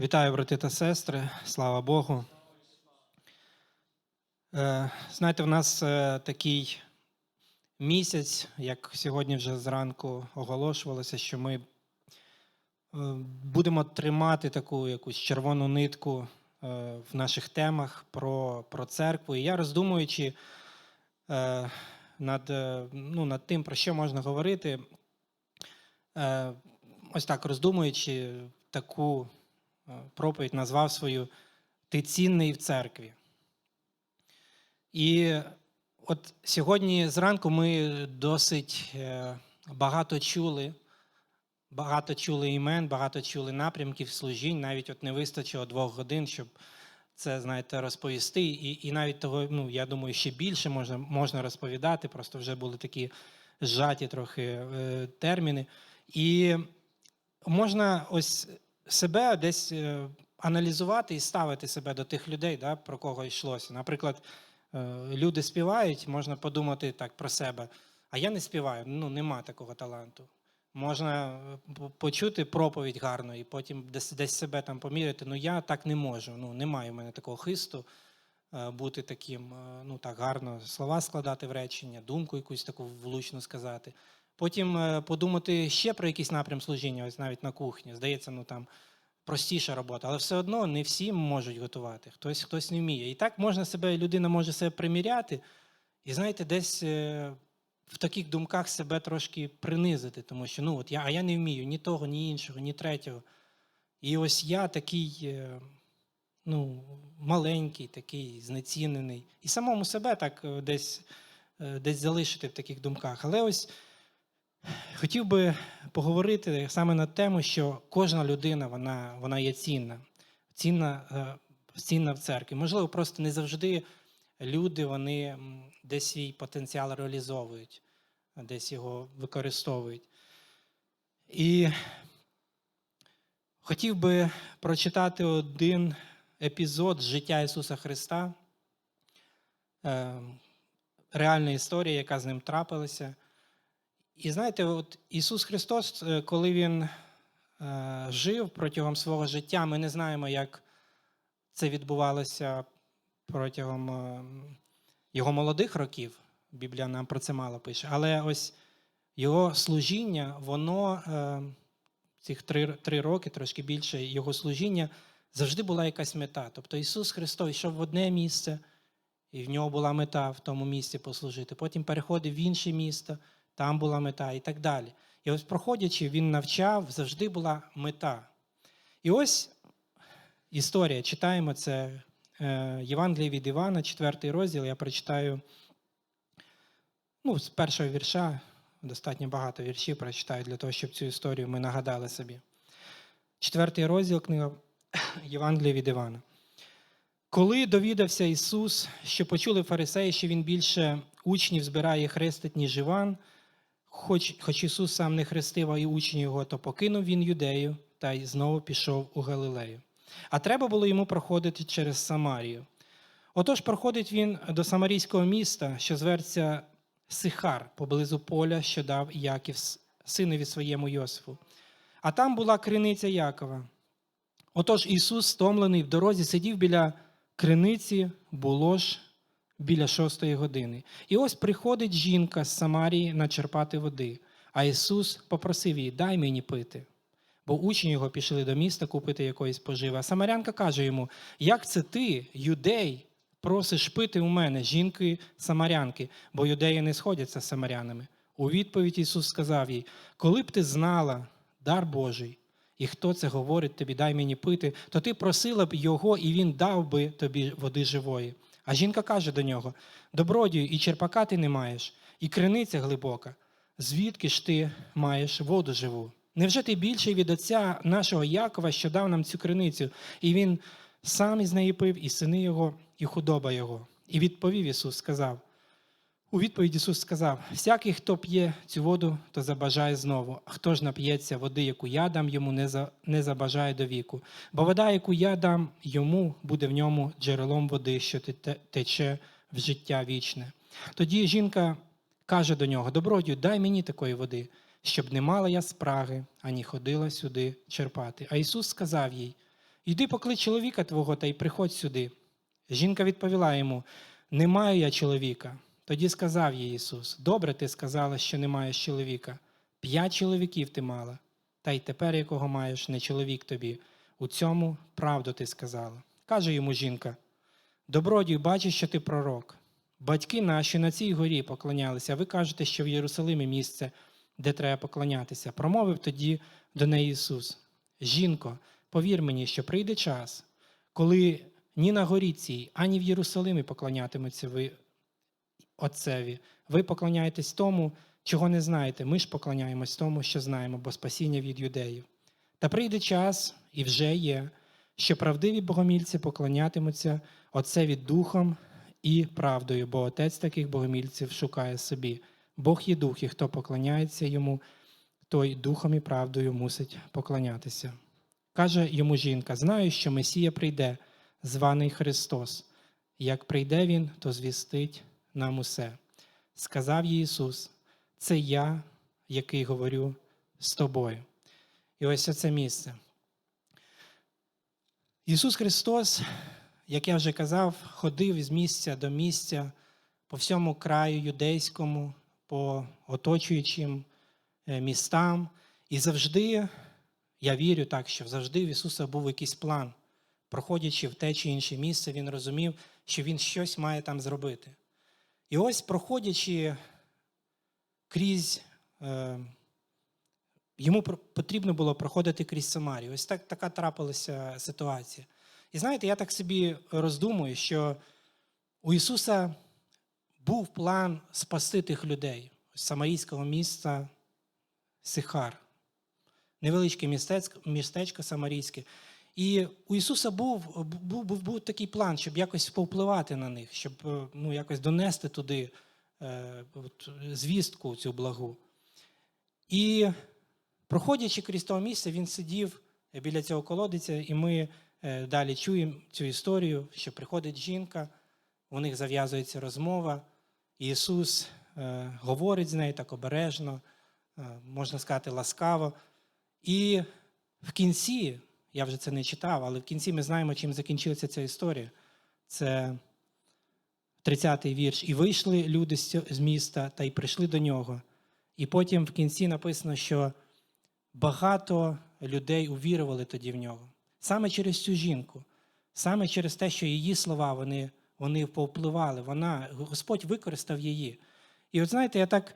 Вітаю, брати та сестри, слава Богу. Е, Знаєте, в нас е, такий місяць, як сьогодні вже зранку оголошувалося, що ми е, будемо тримати таку якусь червону нитку в наших темах про, про церкву. І я роздумуючи над, ну, над тим, про що можна говорити, ось так роздумуючи таку проповідь назвав свою Ти цінний в церкві. І от сьогодні зранку ми досить е, багато чули, багато чули імен, багато чули напрямків служінь. Навіть от не вистачило двох годин, щоб це, знаєте, розповісти. І, і навіть того, ну, я думаю, ще більше можна, можна розповідати. Просто вже були такі зжаті трохи е, терміни. І можна ось себе десь е, аналізувати і ставити себе до тих людей, да, про кого йшлося. Наприклад, е, люди співають, можна подумати так про себе. А я не співаю, ну нема такого таланту. Можна е, почути проповідь гарно і потім десь, десь себе там поміряти. Ну я так не можу. Ну немає в мене такого хисту бути таким, ну так гарно слова складати в речення, думку якусь таку влучно сказати. Потім подумати ще про якийсь напрям служіння, ось навіть на кухні. Здається, ну там простіша робота, але все одно не всі можуть готувати. Хтось хтось не вміє. І так можна себе, людина може себе приміряти, і знаєте, десь е, в таких думках себе трошки принизити, тому що ну от я, а я не вмію ні того, ні іншого, ні третього. І ось я такий. е, Ну, маленький, такий знецінений. І самому себе так е, десь, десь залишити в таких думках. Але ось Хотів би поговорити саме на тему, що кожна людина вона, вона є цінна, цінна, е, цінна в церкві. Можливо, просто не завжди люди вони десь свій потенціал реалізовують, десь його використовують. І хотів би прочитати один епізод з життя Ісуса Христа, е, реальна історія, яка з ним трапилася. І знаєте, от Ісус Христос, е, коли Він е, жив протягом свого життя, ми не знаємо, як це відбувалося протягом е, його молодих років. Біблія нам про це мало пише. Але ось його служіння, воно цих три, три роки, трошки більше, його служіння завжди була якась мета. Тобто Ісус Христос йшов в одне місце, і в нього була мета в тому місці послужити. Потім переходив в інше місто, там була мета і так далі. І ось проходячи, він навчав, завжди була мета. І ось історія, читаємо це е, Євангеліє від Івана, 4 розділ. Я прочитаю ну, з першого вірша, достатньо багато віршів прочитаю для того, щоб цю історію ми нагадали собі. Четвертий розділ книга Євангелія від Івана. Коли довідався Ісус, що почули фарисеї, що Він більше учнів збирає хрестить, ніж Іван, хоч, хоч Ісус сам не хрестив, а і учні його, то покинув він юдею та й знову пішов у Галилею. А треба було йому проходити через Самарію. Отож, проходить він до самарійського міста, що зветься Сихар, поблизу поля, що дав Яків синові своєму Йосифу. А там була криниця Якова. Отож Ісус, стомлений в дорозі, сидів біля криниці, було ж біля шостої години. І ось приходить жінка з Самарії начерпати води. А Ісус попросив її, дай мені пити. Бо учні його пішли до міста купити якоїсь поживи. А Самарянка каже йому: Як це ти, юдей, просиш пити у мене, жінки самарянки, бо юдеї не сходяться з самарянами. У відповідь Ісус сказав їй: Коли б ти знала дар Божий, і хто це говорить тобі, дай мені пити, то ти просила б його, і він дав би тобі води живої. А жінка каже до нього: Добродію, і черпака ти не маєш, і криниця глибока. Звідки ж ти маєш воду живу? Невже ти більший від отця нашого Якова, що дав нам цю криницю, і він сам із неї пив, і сини його, і худоба його? І відповів Ісус, сказав: у відповідь Ісус сказав: всякий, хто п'є цю воду, то забажає знову. А хто ж нап'ється води, яку я дам йому, не, за, не забажає до віку. Бо вода, яку я дам йому, буде в ньому джерелом води, що тече в життя вічне. Тоді жінка каже до нього: Добродію, дай мені такої води, щоб не мала я спраги, ані ходила сюди черпати. А Ісус сказав їй: Йди поклич чоловіка твого та й приходь сюди. Жінка відповіла йому: Не маю я чоловіка. Тоді сказав їй Ісус: Добре ти сказала, що не маєш чоловіка. П'ять чоловіків ти мала, та й тепер, якого маєш, не чоловік тобі. У цьому правду ти сказала. Каже йому жінка: Добродію, бачу, що ти пророк. Батьки наші на цій горі поклонялися, ви кажете, що в Єрусалимі місце, де треба поклонятися. Промовив тоді до неї Ісус: Жінко, повір мені, що прийде час, коли ні на горі цій, ані в Єрусалимі поклонятимуться ви Отцеві. Ви поклоняєтесь тому, чого не знаєте. Ми ж поклоняємось тому, що знаємо, бо спасіння від юдеїв. Та прийде час, і вже є, що правдиві богомільці поклонятимуться Отцеві духом і правдою, бо Отець таких богомільців шукає собі. Бог є дух, і хто поклоняється йому, той духом і правдою мусить поклонятися. Каже йому жінка: знаю, що Месія прийде, званий Христос. Як прийде Він, то звістить нам усе. Сказав їй Ісус: Це я, який говорю з тобою. І ось це місце. Ісус Христос, як я вже казав, ходив з місця до місця по всьому краю юдейському, по оточуючим е, містам. І завжди, я вірю так, що завжди в Ісуса був якийсь план. Проходячи в те чи інше місце, Він розумів, що Він щось має там зробити. І ось, проходячи крізь, е, йому потрібно було проходити крізь Самарію. Ось так, така трапилася ситуація. І знаєте, я так собі роздумую, що у Ісуса був план спасти тих людей з самарійського міста Сихар, невеличке містечко, містечко Самарійське. І у Ісуса був, був, був, був такий план, щоб якось повпливати на них, щоб е, ну, якось донести туди е, от, звістку цю благу. І проходячи крізь того місця, він сидів біля цього колодиця, і ми е, далі чуємо цю історію, що приходить жінка, у них зав'язується розмова, і Ісус е, говорить з нею так обережно, е, можна сказати, ласкаво. І в кінці, я вже це не читав, але в кінці ми знаємо, чим закінчилася ця історія. Це 30-й вірш. І вийшли люди з міста та й прийшли до нього. І потім в кінці написано, що багато людей увірували тоді в нього. Саме через цю жінку, саме через те, що її слова вони, вони повпливали. Вона, Господь використав її. І от знаєте, я так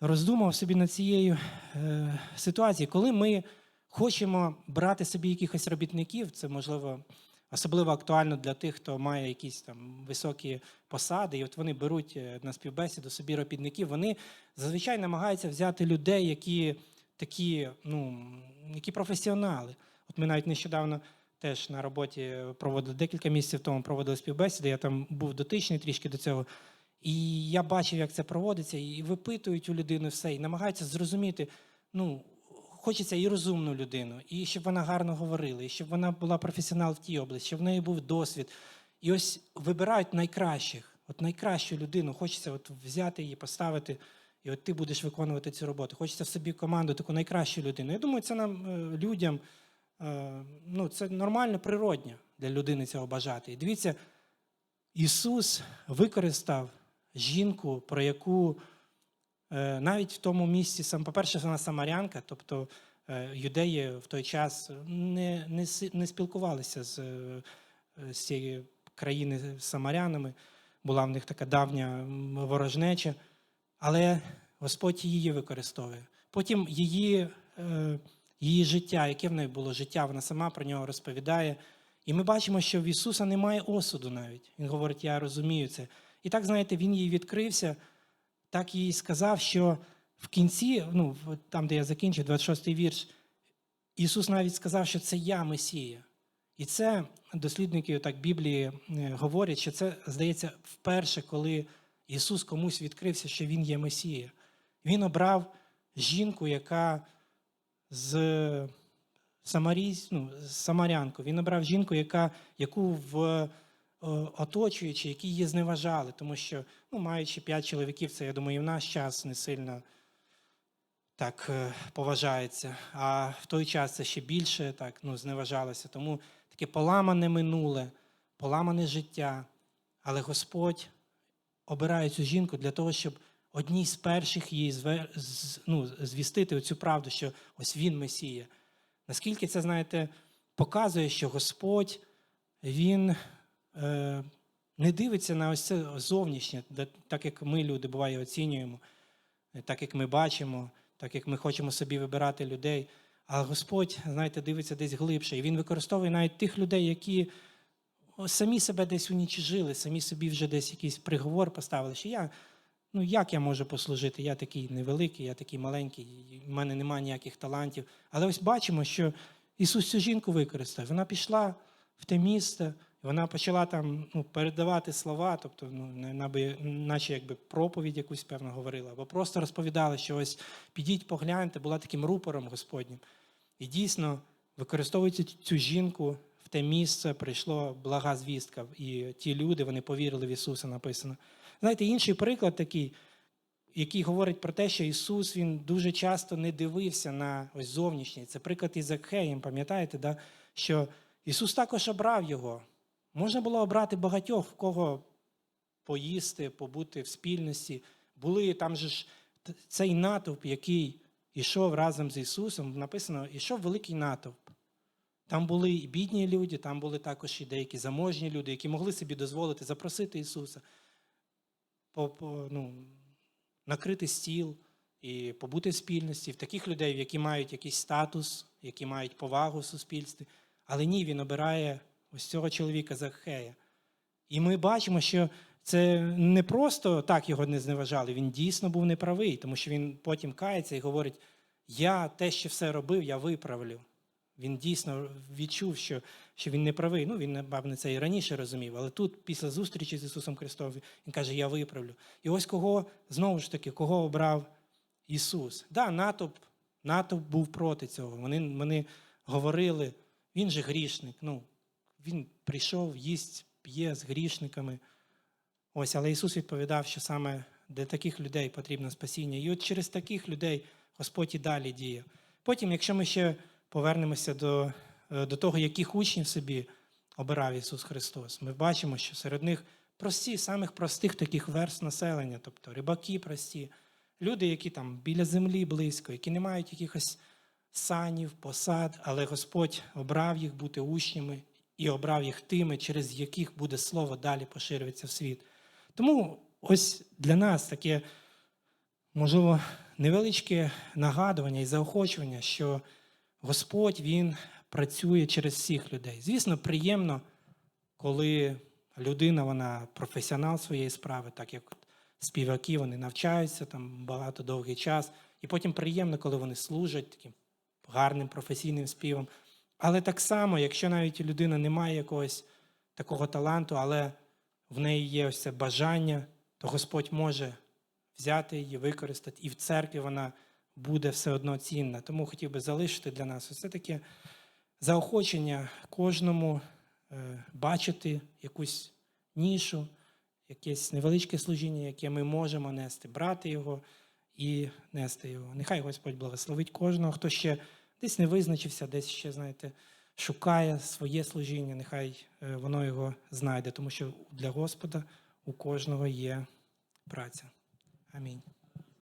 роздумав собі над цією е, ситуацією, коли ми хочемо брати собі якихось робітників, це можливо особливо актуально для тих, хто має якісь там високі посади, і от вони беруть е, на співбесіду собі робітників. Вони зазвичай намагаються взяти людей, які такі, ну, які професіонали. От ми навіть нещодавно теж на роботі проводили декілька місяців тому проводили співбесіди. Я там був дотичний трішки до цього. І я бачив, як це проводиться, і випитують у людини все, і намагаються зрозуміти. Ну, хочеться і розумну людину, і щоб вона гарно говорила, і щоб вона була професіонал в тій області, щоб в неї був досвід. І ось вибирають найкращих, от найкращу людину. Хочеться от взяти її, поставити, і от ти будеш виконувати цю роботу. Хочеться в собі команду, таку найкращу людину. Я думаю, це нам е, людям е, ну, це нормально, природньо для людини цього бажати. І дивіться, Ісус використав жінку, про яку навіть в тому місці, по-перше, вона самарянка, тобто е, юдеї в той час не, не, не спілкувалися з, е, з цієї країни з самарянами, була в них така давня ворожнеча, але Господь її використовує. Потім її, е, її життя, яке в неї було життя, вона сама про нього розповідає. І ми бачимо, що в Ісуса немає осуду навіть. Він говорить, я розумію це. І так, знаєте, він їй відкрився, так їй сказав, що в кінці, ну, там, де я закінчив, 26-й вірш, Ісус навіть сказав, що це я Месія. І це дослідники так Біблії е, говорять, що це, здається, вперше, коли Ісус комусь відкрився, що Він є Месія. Він обрав жінку, яка з Самарій, ну, самарянку. Він обрав жінку, яка, яку в е, оточуючи, які її зневажали, тому що, ну, маючи п'ять чоловіків, це, я думаю, і в наш час не сильно так е, поважається. А в той час це ще більше так ну, зневажалося. Тому таке поламане минуле, поламане життя. Але Господь обирає цю жінку для того, щоб одній з перших її зве- з- ну, звістити оцю правду, що ось він Месія. Наскільки це, знаєте, показує, що Господь Він не дивиться на ось це зовнішнє, так як ми, люди, буває, оцінюємо, е, так як ми бачимо, так як ми хочемо собі вибирати людей. А Господь, знаєте, дивиться десь глибше. І Він використовує навіть тих людей, які самі себе десь унічижили, самі собі вже десь якийсь приговор поставили, що я, ну як я можу послужити? Я такий невеликий, я такий маленький, в мене немає ніяких талантів. Але ось бачимо, що Ісус цю жінку використав. Вона пішла в те місце, і вона почала там ну, передавати слова, тобто, ну, наби- наче якби проповідь якусь певно говорила, або просто розповідала, що ось підіть, погляньте, була таким рупором Господнім. І дійсно, використовуючи цю жінку в те місце, прийшла блага звістка. І ті люди вони повірили в Ісуса, написано. Знаєте, інший приклад такий, який говорить про те, що Ісус він дуже часто не дивився на ось зовнішнє. Це приклад із Закхеєм, пам'ятаєте, да? що Ісус також обрав його. Можна було обрати багатьох, в кого поїсти, побути в спільності. Були там же ж цей натовп, який ішов разом з Ісусом, написано, ішов великий натовп. Там були і бідні люди, там були також і деякі заможні люди, які могли собі дозволити запросити Ісуса, ну, накрити стіл і побути в спільності, в таких людей, які мають якийсь статус, які мають повагу в суспільстві. Але ні, він обирає ось цього чоловіка Захея. І ми бачимо, що це не просто так його не зневажали, він дійсно був неправий, тому що він потім кається і говорить: Я те, що все робив, я виправлю. Він дійсно відчув, що, що він не правий. Ну, він, напевне, це і раніше розумів, але тут, після зустрічі з Ісусом Христом, він каже, я виправлю. І ось кого, знову ж таки, кого обрав Ісус. Да, натовп, натовп був проти цього. Вони, вони говорили, він же грішник. Ну, він прийшов, їсть, п'є з грішниками. Ось, але Ісус відповідав, що саме для таких людей потрібно спасіння. І от через таких людей Господь і далі діє. Потім, якщо ми ще повернемося до, е, до того, яких учнів собі обирав Ісус Христос, ми бачимо, що серед них прості, самих простих таких верст населення, тобто рибаки прості, люди, які там біля землі близько, які не мають якихось санів, посад, але Господь обрав їх бути учнями і обрав їх тими, через яких буде слово далі поширюватися в світ. Тому ось для нас таке, можливо, невеличке нагадування і заохочування, що Господь Він працює через всіх людей. Звісно, приємно, коли людина, вона професіонал своєї справи, так як співаки, вони навчаються там багато довгий час, і потім приємно, коли вони служать таким гарним професійним співом. Але так само, якщо навіть людина не має якогось такого таланту, але в неї є ось це бажання, то Господь може взяти її, використати, і в церкві вона буде все одно цінна. Тому хотів би залишити для нас ось це таке заохочення кожному е, бачити якусь нішу, якесь невеличке служіння, яке ми можемо нести, брати його і нести його. Нехай Господь благословить кожного, хто ще десь не визначився, десь ще, знаєте, шукає своє служіння, нехай е, воно його знайде, тому що для Господа у кожного є праця. Амінь.